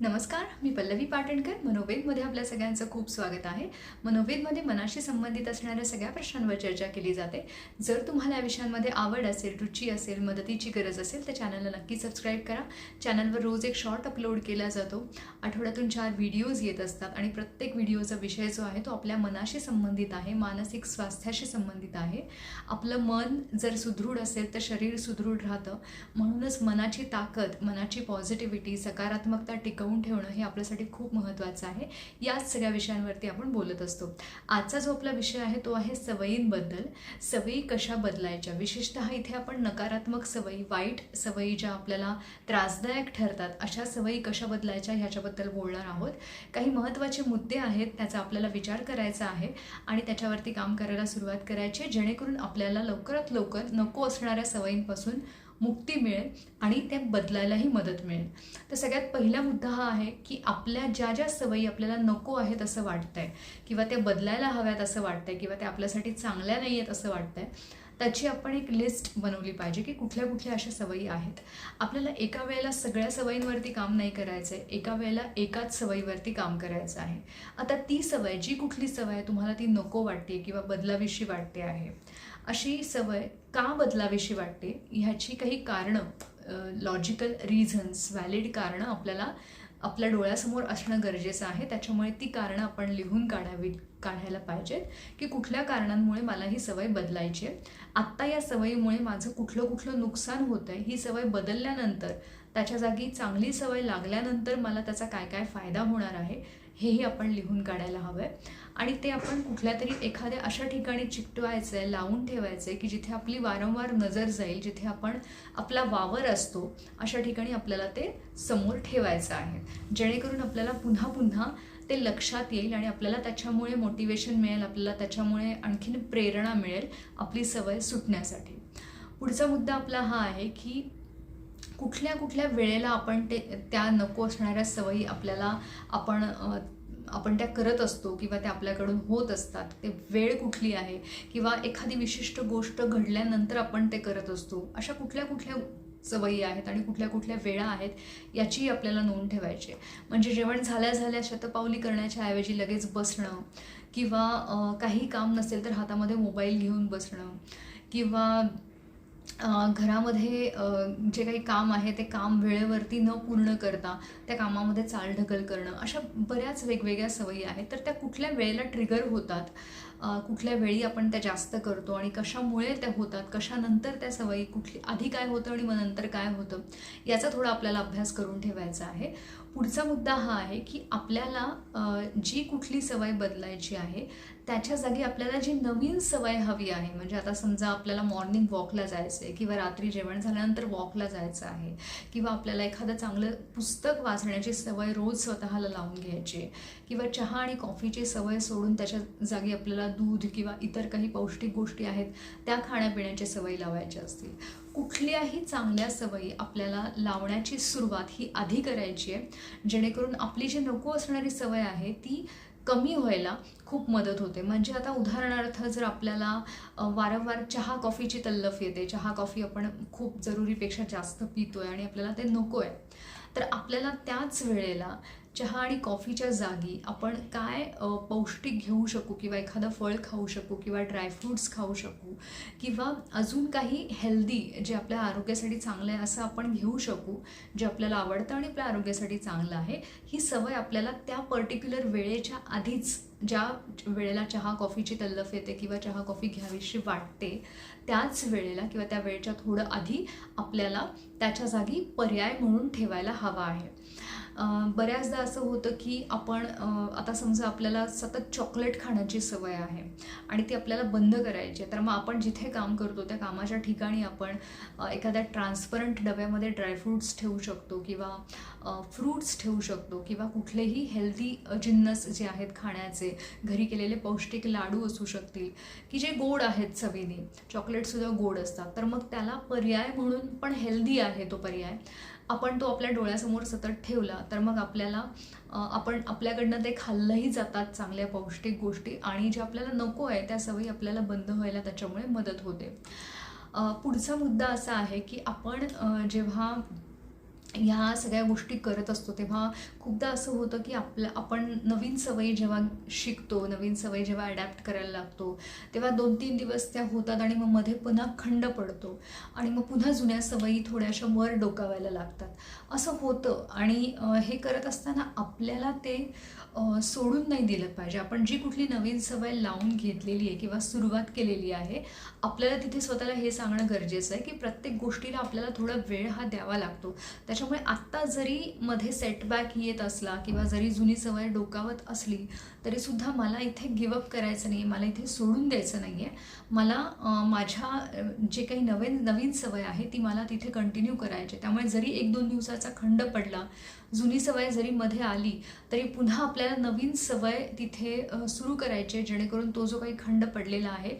नमस्कार मी पल्लवी पाटणकर. मनोवेदमध्ये आपल्या सगळ्यांचं खूप स्वागत आहे. मनोवेदमध्ये मनाशी संबंधित असणाऱ्या सगळ्या प्रश्नांवर चर्चा केली जाते. जर तुम्हाला या विषयांमध्ये आवड असेल रुची असेल मदतीची गरज असेल तर चॅनलला नक्की सबस्क्राईब करा. चॅनलवर रोज एक शॉर्ट अपलोड केला जातो. आठवड्यातून चार व्हिडिओज येत असतात आणि प्रत्येक व्हिडिओचा विषय जो आहे तो आपल्या मनाशी संबंधित आहे मानसिक स्वास्थ्याशी संबंधित आहे. आपलं मन जर सुदृढ असेल तर शरीर सुदृढ राहतं. म्हणूनच मनाची ताकद मनाची पॉझिटिव्हिटी सकारात्मकता टिकवून ठेवणं हे आपल्यासाठी खूप महत्त्वाचं आहे. याच सगळ्या विषयांवरती आपण बोलत असतो. आजचा जो आपला विषय आहे तो आहे सवयींबद्दल. सवयी कशा बदलायच्या? विशेषतः इथे आपण नकारात्मक सवयी वाईट सवयी ज्या आपल्याला त्रासदायक ठरतात अशा सवयी कशा बदलायच्या ह्याच्याबद्दल बोलणार आहोत. काही महत्त्वाचे मुद्दे आहेत त्याचा आपल्याला विचार करायचा आहे आणि त्याच्यावरती काम करायला सुरुवात करायची आहे, जेणेकरून आपल्याला लवकरात लवकर नको असणाऱ्या सवयींपासून मुक्ती मिळेल आणि ते बदलायलाही मदत मिळेल. तर सगळ्यात पहिला मुद्दा हा आहे की आपल्या ज्या ज्या सवयी आपल्याला नको आहेत असं वाटतंय किंवा त्या बदलायला हव्यात असं वाटतंय किंवा त्या आपल्यासाठी चांगल्या नाही आहेत असं वाटतंय त्याची आपण एक लिस्ट बनवली पाहिजे की कुठल्या कुठल्या अशा सवयी आहेत. आपल्याला एका वेळेला सगळ्या सवयींवरती काम नाही करायचं आहे एका वेळेला एकाच सवयीवरती काम करायचं आहे. आता ती सवय जी कुठली सवय तुम्हाला ती नको वाटते किंवा बदलाविषयी वाटते आहे अशी सवय का बदलावीशी वाटते? ह्याची काही कारणं लॉजिकल रिझन्स व्हॅलिड कारणं आपल्याला आपल्या डोळ्यासमोर असणं गरजेचं आहे. त्याच्यामुळे ती कारणं आपण लिहून काढावी काढायला पाहिजेत की कुठल्या कारणांमुळे मला ही सवय बदलायची आहे. आत्ता या सवयीमुळे माझं कुठलं कुठलं नुकसान होतं आहे ही सवय बदलल्यानंतर त्याच्या जागी चांगली सवय लागल्यानंतर मला त्याचा काय काय फायदा होणार आहे? हेही आपण लिहून काढायला हवं आहे आणि ते आपण कुठल्या तरी एखाद्या अशा ठिकाणी चिकटवायचं आहे लावून ठेवायचं आहे की जिथे आपली वारंवार नजर जाईल जिथे आपण आपला वावर असतो अशा ठिकाणी आपल्याला ते समोर ठेवायचं आहे. जेणेकरून आपल्याला पुन्हा पुन्हा ते लक्षात येईल आणि आपल्याला त्याच्यामुळे मोटिवेशन मिळेल आपल्याला त्याच्यामुळे आणखीन प्रेरणा मिळेल आपली सवय सुटण्यासाठी. पुढचा मुद्दा आपला हा आहे की कुठल्या कुठल्या वेळेला आपण ते त्या नको असणाऱ्या सवयी आपल्याला आपण आपण त्या करत असतो किंवा त्या आपल्याकडून होत असतात ते वेळ कुठली आहे किंवा एखादी विशिष्ट गोष्ट घडल्यानंतर आपण ते करत असतो अशा कुठल्या कुठल्या सवयी आहेत आणि कुठल्या कुठल्या वेळा आहेत याचीही आपल्याला नोंद ठेवायची आहे. म्हणजे जेवण झाल्या झाल्या शतपावली करण्याच्या ऐवजी लगेच बसणं किंवा काही काम नसेल तर हातामध्ये मोबाईल घेऊन बसणं किंवा घरामध्ये जे काही काम आहे ते काम वेळेवरती न पूर्ण करता त्या कामामध्ये चालढकल करणं अशा बऱ्याच वेगवेगळ्या सवयी आहेत. तर त्या कुठल्या वेळेला ट्रिगर होतात? कुठल्या वेळी आपण त्या जास्त करतो आणि कशामुळे त्या होतात कशानंतर त्या सवयी कुठली आधी काय होतं आणि मग नंतर काय होतं याचा थोडा आपल्याला अभ्यास करून ठेवायचा आहे. पुढचा मुद्दा हा आहे की आपल्याला जी कुठली सवय बदलायची आहे त्याच्या जागी आपल्याला जी नवीन सवय हवी आहे म्हणजे आता समजा आपल्याला मॉर्निंग वॉकला जायचं आहे किंवा रात्री जेवण झाल्यानंतर वॉकला जायचं आहे किंवा आपल्याला एखादं चांगलं पुस्तक वाचण्याची सवय रोज स्वतःला लावून घ्यायची आहे किंवा चहा आणि कॉफीची सवय सोडून त्याच्या जागी आपल्याला दूध किंवा इतर काही पौष्टिक गोष्टी आहेत त्या खाण्यापिण्याची सवय लावायच्या असतील. कुठल्याही चांगल्या सवयी आपल्याला लावण्याची सुरुवात ही आधी करायची आहे. जेणेकरून आपली जी नको असणारी सवय आहे ती कमी व्हायला खूप मदत होते. म्हणजे आता उदाहरणार्थ जर आपल्याला वारंवार चहा कॉफीची तल्लफ येते चहा कॉफी आपण खूप जरुरीपेक्षा जास्त पितो आहे आणि आपल्याला ते नको आहे तर आपल्याला त्याच वेळेला चहा आणि कॉफीच्या जागी आपण काय पौष्टिक घेऊ शकू किंवा एखादं फळ खाऊ शकू किंवा ड्रायफ्रूट्स खाऊ शकू किंवा अजून काही हेल्दी जे आपल्या आरोग्यासाठी चांगलं आहे असं आपण घेऊ शकू जे आपल्याला आवडतं आणि आपल्या आरोग्यासाठी चांगलं आहे ही सवय आपल्याला त्या पर्टिक्युलर वेळेच्या आधीच ज्या वेळेला चहा कॉफीची तल्लफ येते किंवा चहा कॉफी घ्यावीशी वाटते त्याच वेळेला किंवा त्या वेळेच्या थोडं आधी आपल्याला त्याच्या जागी पर्याय म्हणून ठेवायला हवा आहे. बऱ्याचदा असं होतं की आपण आता समजा आपल्याला सतत चॉकलेट खाण्याची सवय आहे आणि ती आपल्याला बंद करायची आहे तर मग आपण जिथे काम करतो त्या कामाच्या ठिकाणी आपण एखाद्या ट्रान्सपरंट डब्यामध्ये ड्रायफ्रूट्स ठेवू शकतो किंवा फ्रूट्स ठेवू शकतो किंवा कुठलेही हेल्दी जिन्नस जे आहेत खाण्याचे घरी केलेले पौष्टिक लाडू असू शकतील की जे गोड आहेत चवीने चॉकलेटसुद्धा गोड असतात तर मग त्याला पर्याय म्हणून पण हेल्दी आहे तो पर्याय. आपण तो आपल्या डोळ्यासमोर सतत ठेवला तर मग आपल्याला आपण आपल्याकडनं ते खाल्लंही जातात चांगल्या पौष्टिक गोष्टी आणि जे आपल्याला नको आहे त्या सवयी आपल्याला बंद व्हायला त्याच्यामुळे मदत होते. पुढचा मुद्दा असा आहे की आपण जेव्हा ह्या सगळ्या गोष्टी करत असतो तेव्हा खूपदा असं होतं की आपलं आपण नवीन सवयी जेव्हा शिकतो नवीन सवयी जेव्हा अडॅप्ट करायला लागतो तेव्हा दोन तीन दिवस त्या होतात आणि मग मध्ये पुन्हा खंड पडतो आणि मग पुन्हा जुन्या सवयी थोड्याशा वर डोकावायला लागतात. असं होतं आणि हे करत असताना आपल्याला ते सोडून नाही दिलं पाहिजे. आपण जी कुठली नवीन सवय लावून घेतलेली आहे किंवा सुरुवात केलेली आहे आपल्याला तिथे स्वतःला हे सांगणं गरजेचं आहे की प्रत्येक गोष्टीला आपल्याला थोडा वेळ हा द्यावा लागतो. त्याच्या त्याच्यामुळे आत्ता जरी मध्ये सेटबॅक येत असला किंवा जरी जुनी सवय डोकावत असली तरीसुद्धा मला इथे गिवअप करायचं नाही मला इथे सोडून द्यायचं नाही आहे मला माझ्या जे काही नवीन नवीन सवय आहे ती मला तिथे कंटिन्यू करायची आहे. त्यामुळे जरी एक दोन दिवसाचा खंड पडला जुनी सवय जरी मध्ये आली तरी पुन्हा आपल्याला नवीन सवय तिथे सुरू करायची आहे जेणेकरून तो जो काही खंड पडलेला आहे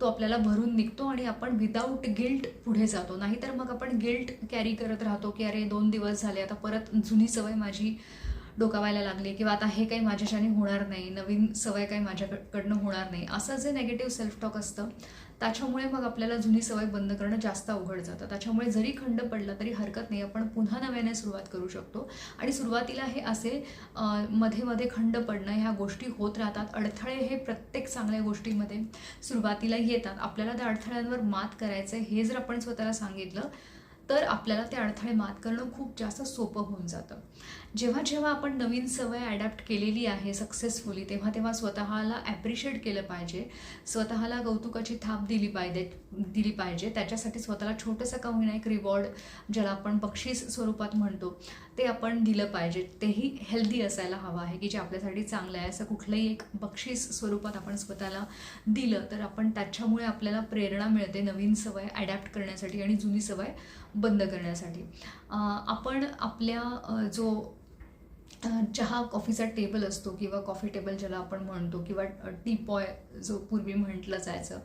तो आपल्याला भरून निघतो आणि आपण विदाऊट गिल्ट पुढे जातो. नाहीतर मग आपण गिल्ट कॅरी करत राहतो की अरे दोन दिवस झाले आता परत जुनी सवय माझी डोकावायला लागली किंवा आता हे काही माझ्याशाने होणार नाही नवीन सवय काही माझ्याकडनं होणार नाही. असं जे नेगेटिव्ह सेल्फ टॉक असतं त्याच्यामुळे मग आपल्याला जुनी सवय बंद करणं जास्त अवघड जातं. त्याच्यामुळे जरी खंड पडला तरी हरकत नाही. आपण पुन्हा नव्याने सुरुवात करू शकतो. आणि सुरुवातीला हे असे मध्ये मध्ये खंड पडणं ह्या गोष्टी होत राहतात. अडथळे हे प्रत्येक चांगल्या गोष्टीमध्ये सुरुवातीला येतात. आपल्याला त्या अडथळ्यांवर मात करायचं हे जर आपण स्वतःला सांगितलं तर आपल्याला ते अडथळे मात करणं खूप जास्त सोपं होऊन जातं. जेव्हा जेव्हा आपण नवीन सवय ॲडॅप्ट केलेली आहे सक्सेसफुली तेव्हा तेव्हा स्वतःला ॲप्रिशिएट केलं पाहिजे. स्वतःला कौतुकाची थाप दिली पाहिजे दिली पाहिजे. त्याच्यासाठी स्वतःला छोटंसं का एक रिवॉर्ड ज्याला आपण बक्षीस स्वरूपात म्हणतो. ते आपण दिलं पाहिजे. तेही हेल्दी असायला हवं आहे की जे आपल्यासाठी चांगलं आहे. असं कुठलंही एक बक्षीस स्वरूपात आपण स्वतःला दिलं तर आपण त्याच्यामुळे आपल्याला प्रेरणा मिळते नवीन सवय ॲडॅप्ट करण्यासाठी आणि जुनी सवय बंद करण्यासाठी. आपण आपल्या जो चहा कॉफीचा टेबल असतो किंवा कॉफी टेबल ज्याला आपण म्हणतो किंवा टी पॉय जो पूर्वी म्हटलं जायचं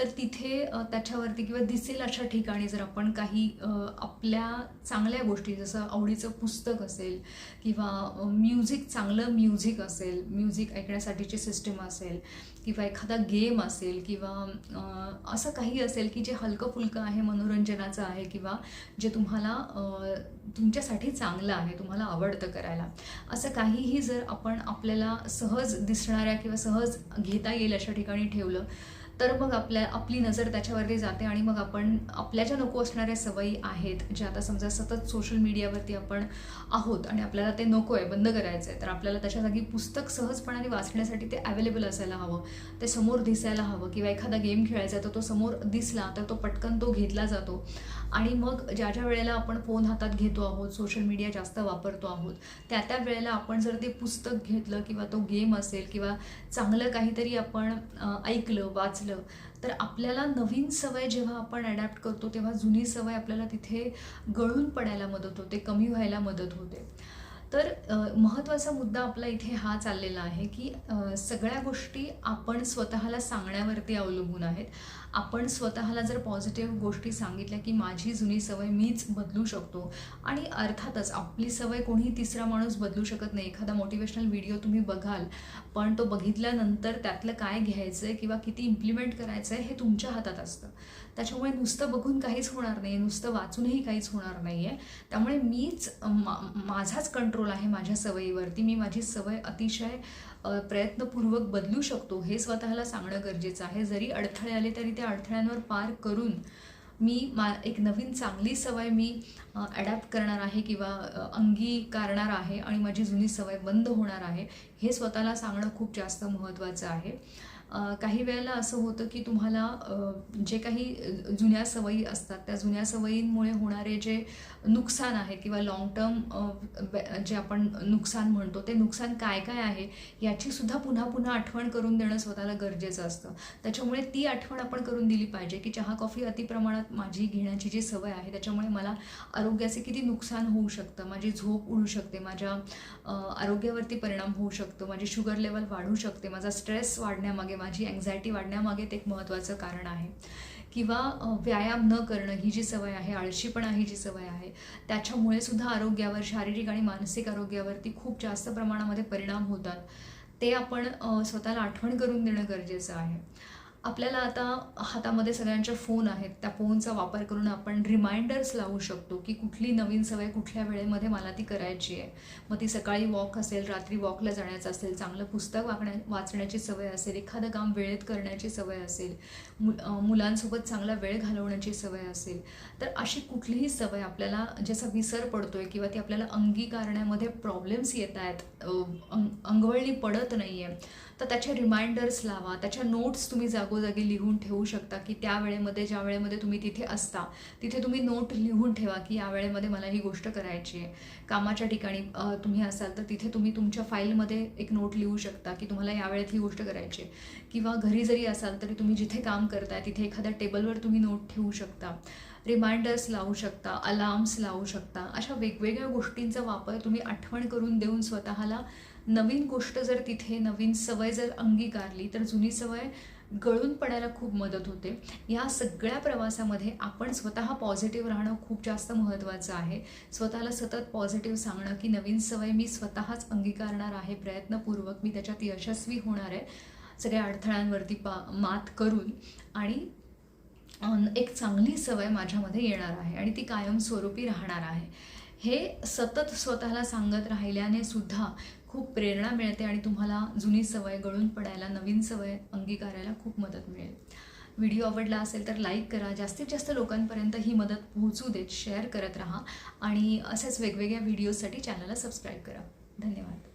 तर तिथे त्याच्यावरती किंवा दिसेल अशा ठिकाणी जर आपण काही आपल्या चांगल्या गोष्टी जसं आवडीचं पुस्तक असेल किंवा म्युझिक चांगलं म्युझिक असेल म्युझिक ऐकण्यासाठीची सिस्टीम असेल किंवा एखादा गेम असेल किंवा असं काही असेल की जे हलकं फुलकं आहे मनोरंजनाचं आहे किंवा जे तुम्हाला तुमच्यासाठी चांगलं आहे तुम्हाला आवडतं करायला. असं काहीही जर आपण आपल्याला सहज दिसणाऱ्या किंवा सहज घेता येईल अशा ठिकाणी ठेवलं तर मग आपल्या आपली नजर त्याच्यावरती जाते आणि मग आपण आपल्या ज्या नको असणाऱ्या सवयी आहेत ज्या आता समजा सतत सोशल मीडियावरती आपण आहोत आणि आपल्याला ते नको आहे बंद करायचं आहे तर आपल्याला त्याच्या जागी पुस्तक सहजपणाने वाचण्यासाठी ते अवेलेबल असायला हवं. ते समोर दिसायला हवं किंवा एखादा गेम खेळायचा आहे तर तो समोर दिसला तर तो पटकन तो घेतला जातो. आणि मग ज्या ज्या वेळेला आपण फोन हातात घेतो आहोत सोशल मीडिया जास्त वापरतो आहोत त्या त्या वेळेला आपण जर ते पुस्तक घेतलं किंवा तो गेम असेल किंवा चांगलं काहीतरी आपण ऐकलं वाचलं तर आपल्याला नवीन सवय जेव्हा आपण अडॅप्ट करतो तेव्हा जुनी सवय आपल्याला तिथे गळून पडायला मदत होते कमी व्हायला मदत होते. तर महत्त्वाचा मुद्दा आपला इथे हा चाललेला आहे की सगळ्या गोष्टी आपण स्वतःला सांगण्यावरती अवलंबून आहेत. आपण स्वतःला जर पॉझिटिव्ह गोष्टी सांगितल्या की माझी जुनी सवय मीच बदलू शकतो आणि अर्थातच आपली सवय कोणी तिसरा माणूस बदलू शकत नाही. एखादा मोटिवेशनल व्हिडिओ तुम्ही बघाल पण तो बघितल्यानंतर त्यातलं काय घ्यायचं आहे किंवा किती इम्प्लिमेंट करायचं आहे हे तुमच्या हातात असतं. त्याच्यामुळे नुसतं बघून काहीच होणार नाही नुसतं वाचूनही काहीच होणार नाही आहे त्यामुळे मीच माझाच कंट्रोल आहे माझ्या सवयीवरती. मी माझी सवय अतिशय प्रयत्नपूर्वक बदलू शकतो हे स्वतःला सांगणं गरजेचं आहे. जरी अडथळे आले तरी त्या अडथळ्यांवर पार करून मी मा एक नवीन चांगली सवय मी ॲडॅप्ट करणार आहे किंवा अंगीकारणार आहे आणि माझी जुनी सवय बंद होणार आहे हे स्वतःला सांगणं खूप जास्त महत्त्वाचं आहे. काही वेळेला असं होतं की तुम्हाला जे काही जुन्या सवयी असतात त्या जुन्या सवयींमुळे होणारे जे नुकसान आहे किंवा लाँग टर्म जे आपण नुकसान म्हणतो ते नुकसान काय काय आहे याची सुद्धा पुन्हा पुन्हा आठवण करून देणं स्वतःला गरजेचं असतं. त्याच्यामुळे ती आठवण आपण करून दिली पाहिजे की चहा कॉफी अतिप्रमाणात माझी घेण्याची जी सवय आहे त्याच्यामुळे मला आरोग्याचे किती नुकसान होऊ शकतं माझी झोप उडू शकते माझ्या आरोग्यावरती परिणाम होऊ शकतो माझी शुगर लेवल वाढू शकते माझा स्ट्रेस वाढण्यामागे माझी अँझायटी वाढण्यामागे ते एक महत्त्वाचं कारण आहे. किंवा व्यायाम न करणं ही जी सवय आहे आळशीपणा ही जी सवय आहे त्याच्यामुळे सुद्धा आरोग्यावर शारीरिक आणि मानसिक आरोग्यावरती खूप जास्त प्रमाणामध्ये परिणाम होतात. ते आपण स्वतःला आठवण करून देणं गरजेचं आहे. आपल्याला आता हातामध्ये सगळ्यांच्या फोन आहेत. त्या फोनचा वापर करून आपण रिमाइंडर्स लावू शकतो की कुठली नवीन सवय कुठल्या वेळेमध्ये मला ती करायची आहे. मग ती सकाळी वॉक असेल रात्री वॉकला जाण्याचं असेल चांगलं पुस्तक वाकण्या वाचण्याची सवय असेल एखादं काम वेळेत करण्याची सवय असेल मु मुलांसोबत चांगला वेळ घालवण्याची सवय असेल तर अशी कुठलीही सवय आपल्याला ज्याचा विसर पडतो आहे किंवा ती आपल्याला अंगीकारण्यामध्ये प्रॉब्लेम्स येत आहेत अंग अंगवळणी पडत नाही आहे तर त्याचे रिमाइंडर्स लावा त्याच्या नोट्स तुम्ही जागोजागी लिहून ठेवू शकता की त्या वेळेमध्ये ज्या वेळेमध्ये तुम्ही तिथे असता तिथे तुम्ही नोट लिहून ठेवा की या वेळेमध्ये मला ही गोष्ट करायची आहे. कामाच्या ठिकाणी तुम्ही असाल तर तिथे तुम्ही तुमच्या फाईलमध्ये एक नोट लिहू शकता की तुम्हाला या वेळेत ही गोष्ट करायची आहे. किंवा घरी जरी असाल तरी तुम्ही जिथे काम करताय तिथे एखाद्या टेबलवर तुम्ही नोट ठेवू शकता. रिमाइंडर्स लावू शकता अलार्म्स लावू शकता. अशा वेगवेगळ्या गोष्टींचा वापर तुम्ही आठवण करून देऊन स्वतःला नवीन गोष्ट जर तिथे नवीन सवय जर अंगीकारली तर जुनी सवय गळून पडायला खूप मदत होते. या सगळ्या प्रवासामध्ये आपण स्वतः पॉझिटिव्ह राहणं खूप जास्त महत्त्वाचं आहे. स्वतःला सतत पॉझिटिव्ह सांगणं की नवीन सवय मी स्वतःच अंगीकारणार आहे प्रयत्नपूर्वक मी त्याच्यात यशस्वी होणार आहे. सगळ्या अडथळ्यांवरती पा मात करून आणि एक चांगली सवय माझ्यामध्ये येणार आहे आणि ती कायमस्वरूपी राहणार आहे. हे सतत स्वतःला सांगत राहिल्याने सुद्धा खूप प्रेरणा मिळते आणि तुम्हाला जुनी सवय गळून पडायला नवीन सवय अंगीकारायला खूप मदत मिळेल. व्हिडिओ आवडला असेल तर लाईक करा. जास्तीत जास्त लोकांपर्यंत ही मदत पोहोचू देत. शेअर करत राहा आणि असेच वेगवेगळ्या व्हिडिओजसाठी चॅनलला सबस्क्राईब करा. धन्यवाद.